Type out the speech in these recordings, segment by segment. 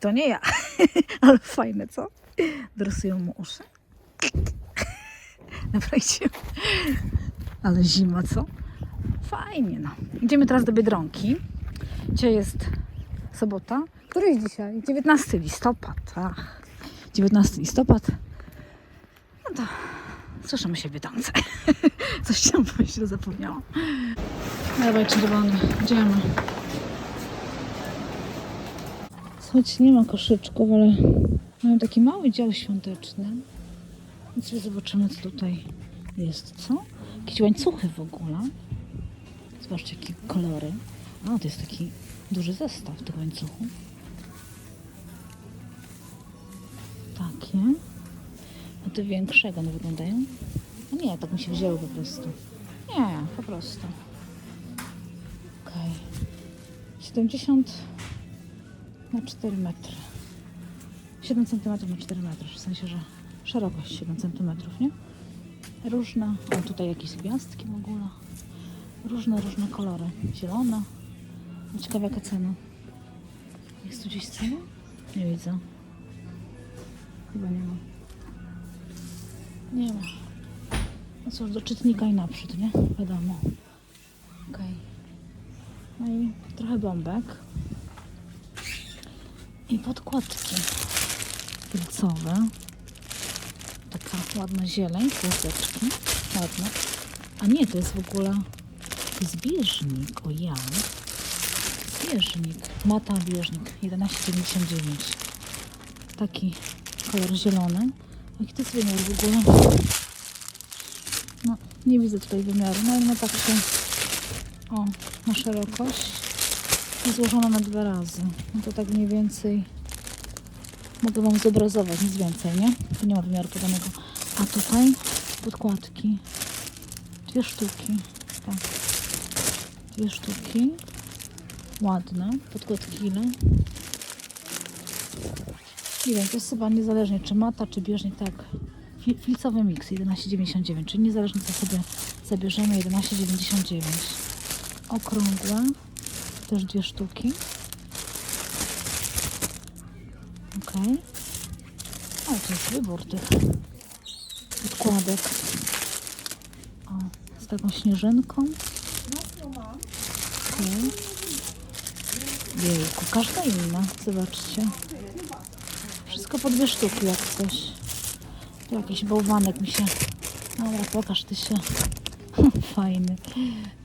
To nie ja, ale fajne, co? Dresują mu uszy. Naprawdę. Ale zima, co? Fajnie, no. Idziemy teraz do Biedronki. Dzisiaj jest sobota. Który jest dzisiaj? 19 listopad. Ach, 19 listopad. No to słyszymy się w Biedronce. Coś tam źle zapomniałam. Dawaj czerwony, idziemy. Choć nie ma koszyczków, ale mają taki mały dział świąteczny. Więc sobie zobaczymy, co tutaj jest, co? Jakieś łańcuchy w ogóle. Zobaczcie, jakie kolory. A, to jest taki duży zestaw tych łańcuchów. Takie. A te większego one wyglądają? No nie, tak mi się wzięły po prostu. Nie, po prostu. Okej. 70 na 4 metry. 7 cm na 4 metry, w sensie, że szerokość 7 cm, nie? Różne, o tutaj jakieś gwiazdki w ogóle. Różne, różne kolory. Zielona. Ciekawa jaka cena. Jest tu gdzieś cena? Nie widzę. Chyba nie ma. Nie ma. No cóż, do czytnika i naprzód, nie? Wiadomo. Okej. No i trochę bombek. I podkładki pilcowe. Taka ładna zieleń, kłoseczki. Ładne. A nie, to jest w ogóle to jest bieżnik. O ja. Bieżnik. Mata bieżnik. 11,99. Taki kolor zielony. Jaki to jest wymiar w ogóle? No, nie widzę tutaj wymiaru. No ale no tak się... O, na szerokość. Złożona na dwa razy. No to tak mniej więcej mogę Wam zobrazować, nic więcej, nie? Tu nie ma wymiaru podanego. A tutaj podkładki. Dwie sztuki. Tak. Dwie sztuki. Ładne. Podkładki ile? Nie wiem, to jest chyba niezależnie czy mata, czy bieżnik, tak. Flicowy miks 11,99, czyli niezależnie co sobie zabierzemy 11,99. Okrągłe, też dwie sztuki. Ok. O, to jest wybór tych podkładek. O, z taką śnieżynką. Okej. Jejku, każda inna, zobaczcie. Wszystko po dwie sztuki jak coś. Tu jakiś bałwanek mi się... Dobra, pokaż ty się. Fajny.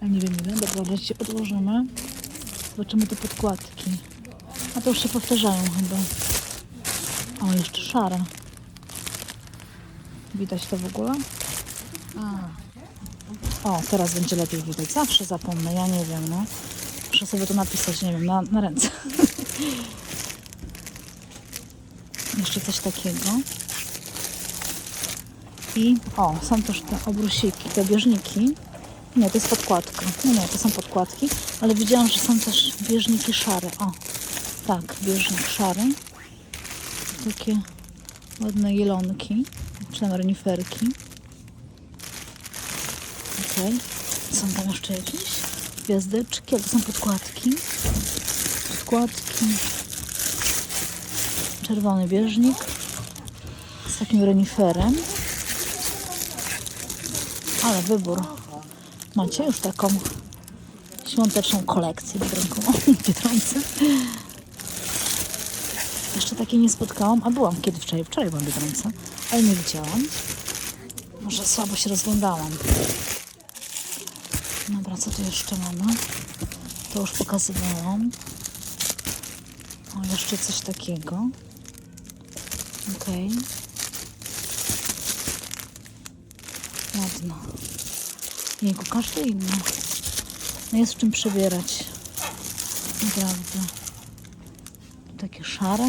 Ja nie wiem ile. Dobra, wreszcie odłożymy. Zobaczymy te podkładki. A to już się powtarzają chyba. O, jeszcze szare. Widać to w ogóle? A. O, teraz będzie lepiej widać. Zawsze zapomnę, ja nie wiem, no. Muszę sobie to napisać, nie wiem, na, na ręce. Jeszcze coś takiego. I o, są też te obrusiki, te bieżniki. Nie, to jest podkładka. Nie, nie, to są podkładki, ale widziałam, że są też bieżniki szare. O, tak, bieżnik szary. Takie ładne jelonki, czy tam reniferki. Okej. Są tam jeszcze jakieś gwiazdeczki, ale to są podkładki. Podkładki. Czerwony bieżnik z takim reniferem. Ale wybór. Macie już taką świąteczną kolekcję Biedronce. Jeszcze takiej nie spotkałam, a byłam kiedy wczoraj, wczoraj byłam Biedronce, ale nie widziałam. Może słabo się rozglądałam. Dobra, co tu jeszcze mamy? To już pokazywałam. O, jeszcze coś takiego. Okej. Ładno. Jejku, każdy inny. No jest w czym przebierać. Naprawdę. Takie szare.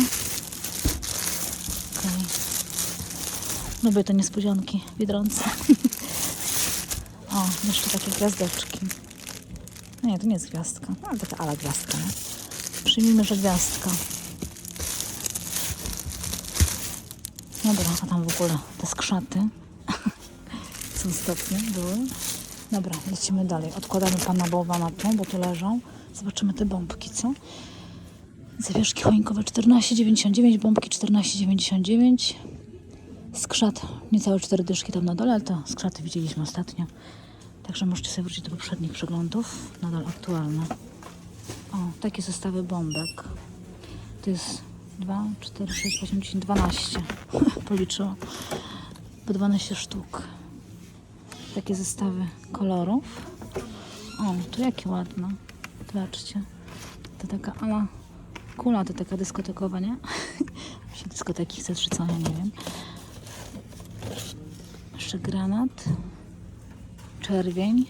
Okej. Lubię te niespodzianki w Biedronce. o, jeszcze takie gwiazdeczki. No nie, to nie jest gwiazdka. No, ale taka ala gwiazdka, nie? Przyjmijmy, że gwiazdka. Dobra, a tam w ogóle te skrzaty. Co ostatnio były. Dobra, lecimy dalej. Odkładamy pana bałwana tu, bo tu leżą. Zobaczymy te bombki, co? Zawieszki choinkowe 14,99, bombki 14,99. Skrzat niecałe 4 dyszki tam na dole, ale to skrzaty widzieliśmy ostatnio. Także możecie sobie wrócić do poprzednich przeglądów. Nadal aktualne. O, takie zestawy bombek. To jest 2, 4, 6, 8, 10, 12. Policzyłam. Po 12 sztuk. Takie zestawy kolorów. O, tu jakie ładne. Zobaczcie. To taka ala kula, to taka dyskotekowa, nie? Się dyskoteki chce, czy co, ja nie wiem. Jeszcze granat. Czerwień.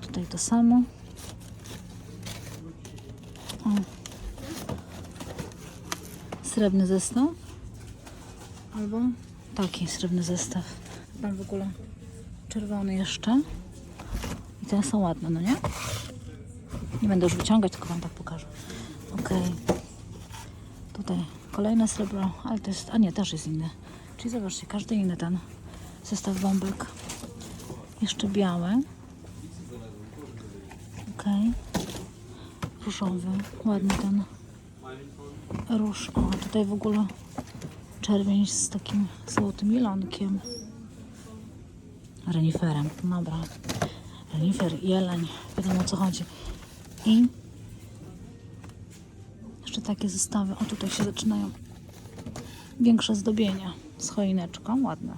Tutaj to samo. O. Srebrny zestaw. Albo taki srebrny zestaw. Tam w ogóle czerwony jeszcze. I te są ładne, no nie? Nie będę już wyciągać, tylko wam tak pokażę. Okej. Tutaj kolejne srebro, ale to jest, a nie, też jest inny. Czyli zobaczcie, każdy inny ten zestaw bombek. Jeszcze białe. Okej. Różowy, ładny ten róż. O, tutaj w ogóle czerwień z takim złotym jelonkiem. Reniferem, dobra. Renifer, jeleń, wiadomo o co chodzi. I jeszcze takie zestawy. O, tutaj się zaczynają większe zdobienia z choineczką. Ładne.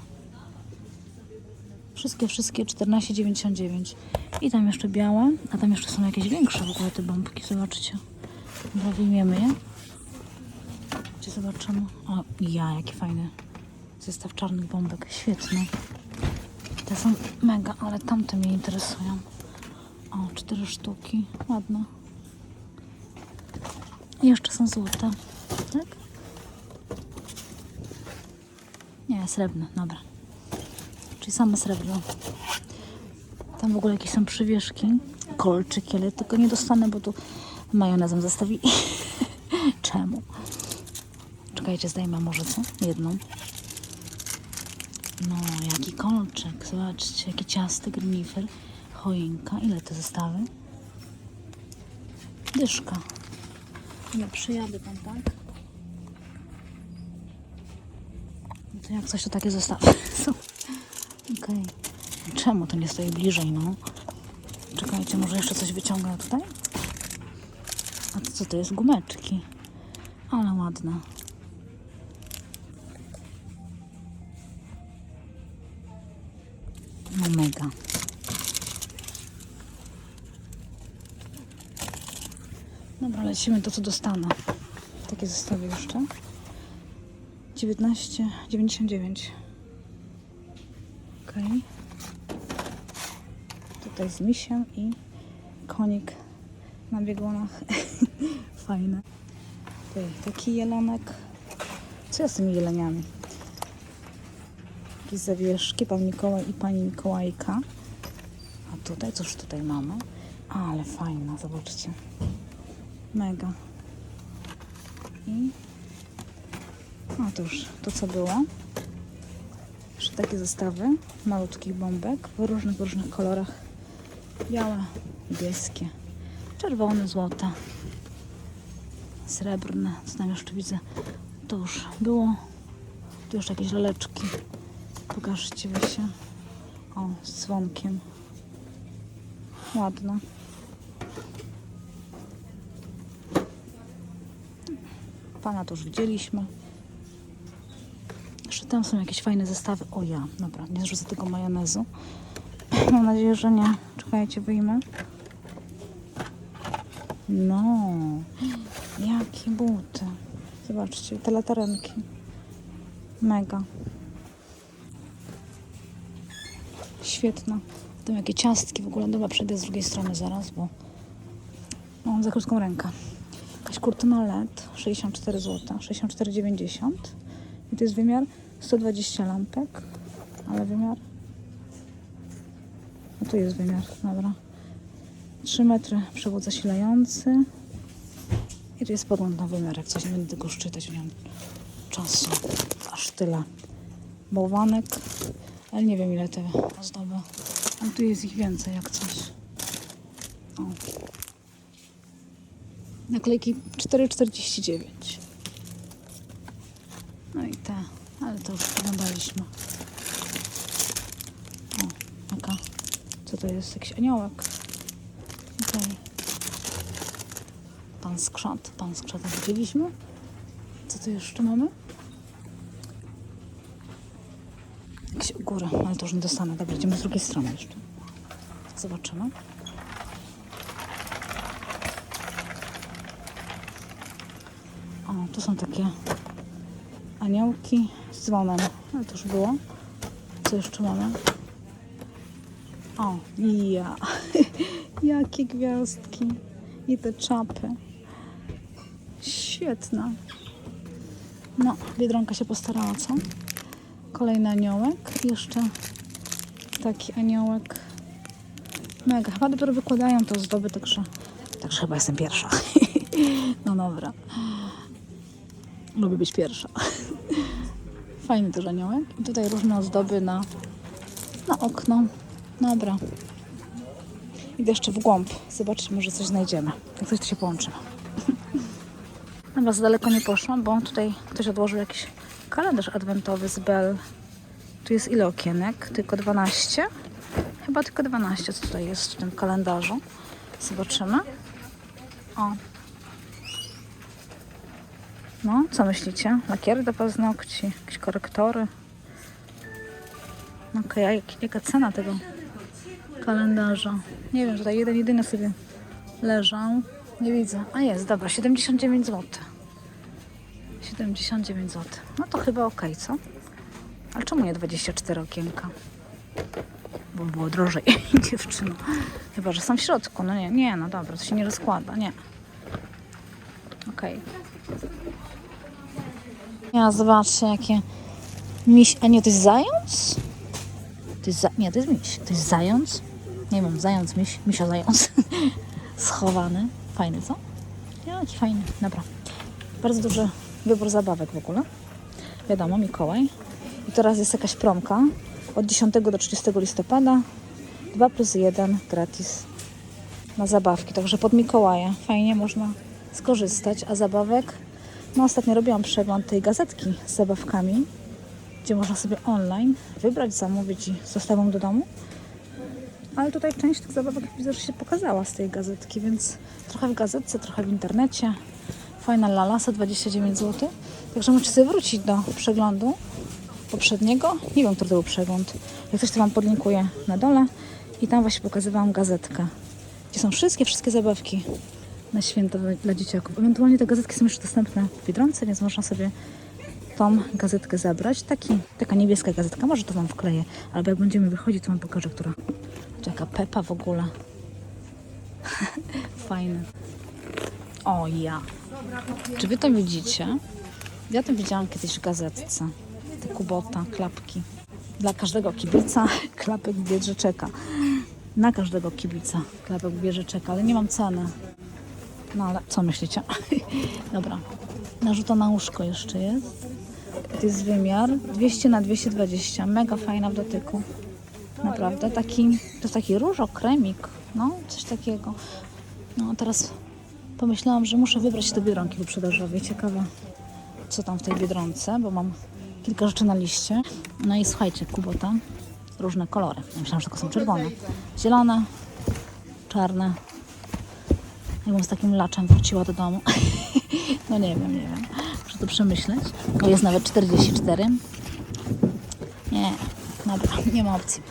Wszystkie, wszystkie 14,99. I tam jeszcze białe, a tam jeszcze są jakieś większe w ogóle te bombki. Zobaczcie. Dobra, wyjmiemy je. Gdzie zobaczymy? O, ja, jaki fajny zestaw czarnych bombek. Świetny. Te są mega, ale tamte mnie interesują. O, cztery sztuki. Ładne. I jeszcze są złote. Tak? Nie, srebrne. Dobra. Czyli same srebro. Tam w ogóle jakieś są przywieszki. Kolczyki, ale tylko nie dostanę, bo tu majonezem zastawili. Czemu? Czekajcie, zdejmę może co? Jedną. No, jaki kolczyk. Zobaczcie, jaki ciasty, grnifer, choinka. Ile te zestawy? Dyszka. No, przyjadę tam, tak? No to jak coś, to takie zestawy są. Okej. Czemu to nie stoi bliżej, no? Czekajcie, może jeszcze coś wyciągnę tutaj? A to co to jest? Gumeczki. Ale ładne. Dobra, lecimy to, co dostanę. Takie zestawy jeszcze. 19,99. Ok. Tutaj z misiem i konik na biegunach. Fajne. Tutaj taki jelonek. Co ja z tymi jeleniami? Jakieś zawieszki, pan Mikołaj i pani Mikołajka. A tutaj, cóż tutaj mamy? Ale fajna, zobaczcie. Mega. I to już to co było. Jeszcze takie zestawy malutkich bombek w różnych, różnych kolorach. Białe, niebieskie, czerwone, złote, srebrne. Co tam jeszcze widzę? To już było. Tu już jakieś laleczki. Pokażcie wy się. O, z dzwonkiem. Ładne. Pana to już widzieliśmy. Jeszcze tam są jakieś fajne zestawy. O ja, dobra, nie zrzucę tego majonezu. Mam nadzieję, że nie. Czekajcie, wyjmę. No, jakie buty. Zobaczcie, te latarenki. Mega. Świetna. Tam jakie ciastki w ogóle. Dobra, przejdę z drugiej strony zaraz, bo mam za krótką rękę. Jakaś kurtyna LED, 64 zł, 64,90. I to jest wymiar 120 lampek, ale wymiar... No tu jest wymiar, dobra. 3 metry przewód zasilający. I tu jest podgląd na wymiar, jak coś nie będę tego szczytać, nie mam czasu. Aż tyle. Bałwanek, ale nie wiem ile te ozdoby. Ale tu jest ich więcej jak coś. O. Naklejki 4,49. No i te, ale to już oglądaliśmy. O, jaka? Co to jest? Jakiś aniołek. Okej. Pan skrzat, pan skrzat widzieliśmy. Co tu jeszcze mamy? Jakieś u góry, ale to już nie dostanę. Dobra, idziemy z drugiej strony jeszcze. Zobaczymy. O, tu są takie aniołki z dzwonem. Ale to już było. Co jeszcze mamy? O, ja. Jakie gwiazdki. I te czapy. Świetna. No, Biedronka się postarała, co? Kolejny aniołek. Jeszcze taki aniołek. Mega. Chyba dopiero wykładają te ozdoby, także, także chyba jestem pierwsza. no dobra. Lubię być pierwsza. Fajny też aniołek. I tutaj różne ozdoby na, na okno. Dobra. Idę jeszcze w głąb. Zobaczyć, może coś znajdziemy. Jak coś to się połączymy. Dobra, za daleko nie poszłam, bo tutaj ktoś odłożył jakiś kalendarz adwentowy z Bell. Tu jest ile okienek? Tylko 12? Chyba tylko 12, co tutaj jest w tym kalendarzu. Zobaczymy. O. No, co myślicie? Lakiery do paznokci, jakieś korektory. Okej, a jak, jaka cena tego kalendarza? Nie wiem, tutaj jeden jedyny sobie leżał. Nie widzę. A jest, dobra, 79 zł. 79 zł. No to chyba ok, co? Ale czemu nie 24 okienka? Bo było drożej, dziewczyno. Chyba, że są w środku. No nie, nie, no dobra, to się nie rozkłada, nie. Okej. Ja zobaczcie, jakie miś... A nie, to jest zając? To jest za... Nie, to jest miś. To jest zając? Nie wiem, zając, miś, misio zając. Schowany. Fajny, co? Jaki fajny, dobra. Bardzo duży wybór zabawek w ogóle. Wiadomo, Mikołaj. I teraz jest jakaś promka. Od 10 do 30 listopada 2 plus 1 gratis na zabawki. Także pod Mikołaja fajnie można skorzystać. A zabawek, no ostatnio robiłam przegląd tej gazetki z zabawkami, gdzie można sobie online wybrać, zamówić i z dostawą do domu. Ale tutaj część tych zabawek widzę, że się pokazała z tej gazetki, więc trochę w gazetce, trochę w internecie. Fajna lalasa, 29 zł. Także możecie sobie wrócić do przeglądu poprzedniego. Nie wiem, który to był przegląd. Jak coś to Wam podlinkuję na dole. I tam właśnie pokazywałam gazetkę, gdzie są wszystkie, wszystkie zabawki na święta dla- dzieciaków. Ewentualnie te gazetki są jeszcze dostępne w Biedronce, więc można sobie tą gazetkę zabrać. Taki, taka niebieska gazetka, może to Wam wkleję. Albo jak będziemy wychodzić, to Wam pokażę, która. Jaka Pepa w ogóle. Fajny. O ja. Czy Wy to widzicie? Ja to widziałam kiedyś w gazetce. Te kubota, klapki. Dla każdego kibica klapek w czeka. Na każdego kibica klapek w czeka, ale nie mam ceny. No ale co myślicie? Dobra. Narzuta na łóżko jeszcze jest. To jest wymiar 200 na 220. Mega fajna w dotyku. Naprawdę. Taki, to jest taki różo, kremik. No, coś takiego. No, teraz pomyślałam, że muszę wybrać te biedronki wyprzedażowe. Ciekawe, co tam w tej biedronce, bo mam kilka rzeczy na liście. No i słuchajcie, kubota. Różne kolory. Ja myślałam, że tylko są czerwone. Zielone, czarne. Jakbym z takim laczem wróciła do domu. no nie wiem, nie wiem. Muszę to przemyśleć. Jest nawet 44. Nie, dobra, nie ma opcji.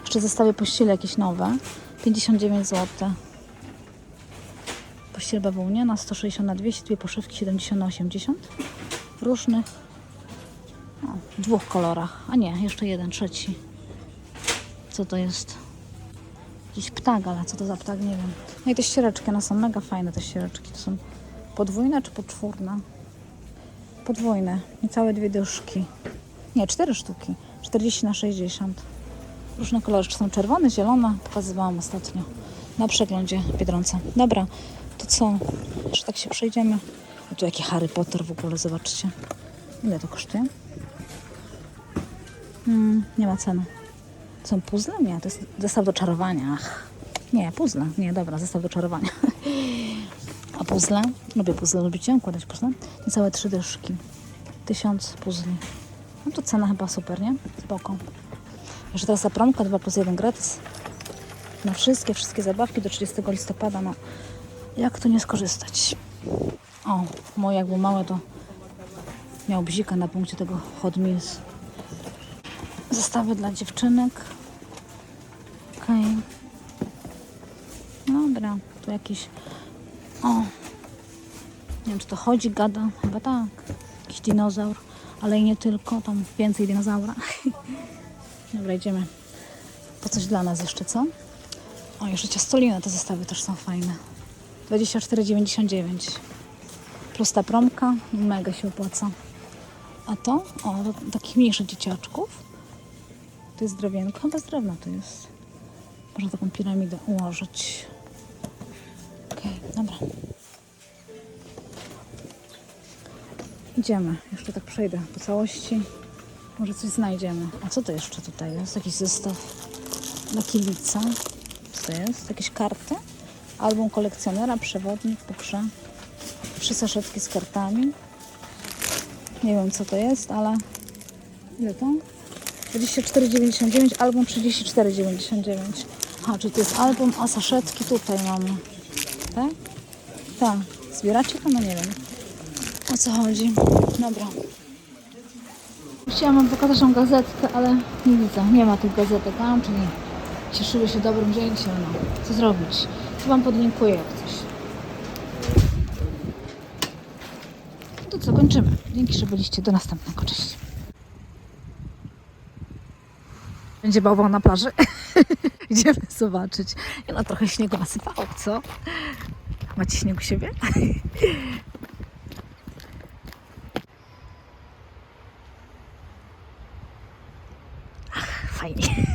Jeszcze zestawię pościele jakieś nowe. 59 zł. Pościel bawełniana 160 na 200, dwie poszewki 70 na 80. W różnych o, w dwóch kolorach. A nie, jeszcze jeden, trzeci. Co to jest? Jakiś ptak, ale co to za ptak, nie wiem. No i te ściereczki, one są mega fajne, te ściereczki. To są podwójne czy poczwórne? Podwójne. Niecałe dwie dyszki. Nie, cztery sztuki. 40 na 60. Różne kolory, czy są czerwone, zielone. Pokazywałam ostatnio na przeglądzie Biedronce. Dobra, to co? Jeszcze tak się przejdziemy. A tu jaki Harry Potter w ogóle, zobaczcie. Ile to kosztuje? Hmm, nie ma ceny. Są puzzle? Nie, to jest zestaw do czarowania. Nie, puzzle. Nie, dobra, zestaw do czarowania. A puzzle? Lubię puzzle, lubicie układać puzzle? Niecałe trzy dyszki. Tysiąc puzli. No to cena chyba super, nie? Spoko. Jeszcze teraz ta promka 2 plus 1 gratis. Na wszystkie, wszystkie zabawki do 30 listopada. No, jak tu nie skorzystać? O, moje jak było małe, to miał bzika na punkcie tego Hot Meals. Zestawy dla dziewczynek. Okej. Dobra, tu jakiś... O, nie wiem, czy to chodzi, gada. Chyba tak. Jakiś dinozaur. Ale i nie tylko, tam więcej dinozaura. Dobra, idziemy po coś dla nas jeszcze, co? O, jeszcze ciastolina, te zestawy też są fajne. 24,99. Plus ta promka, mega się opłaca. A to? O, takich mniejszych dzieciaczków. To jest drewienko, chyba z to jest. Można taką piramidę ułożyć. Okej, dobra. Idziemy. Jeszcze tak przejdę po całości. Może coś znajdziemy. A co to jeszcze tutaj jest? Jakiś zestaw dla kibica. Co to jest? Jakieś karty? Album kolekcjonera, przewodnik, poprze. Trzy saszetki z kartami. Nie wiem co to jest, ale ile to? 24,99, album 34,99. Aha, czyli to jest album, a saszetki tutaj mamy. Tak? Tak. Zbieracie to? No nie wiem. O co chodzi? Dobra. Chciałam wam pokazać tą gazetkę, ale nie widzę. Nie ma tych gazetek tam, czyli cieszyły się dobrym wzięciem. No. Co zrobić? Tu wam podlinkuję jak coś. No To co, kończymy. Dzięki, że byliście. Do następnego. Cześć. Będzie bałwał na plaży. Idziemy zobaczyć. No trochę śniegu nasypało, co? Macie śnieg u siebie? Ach, fajnie.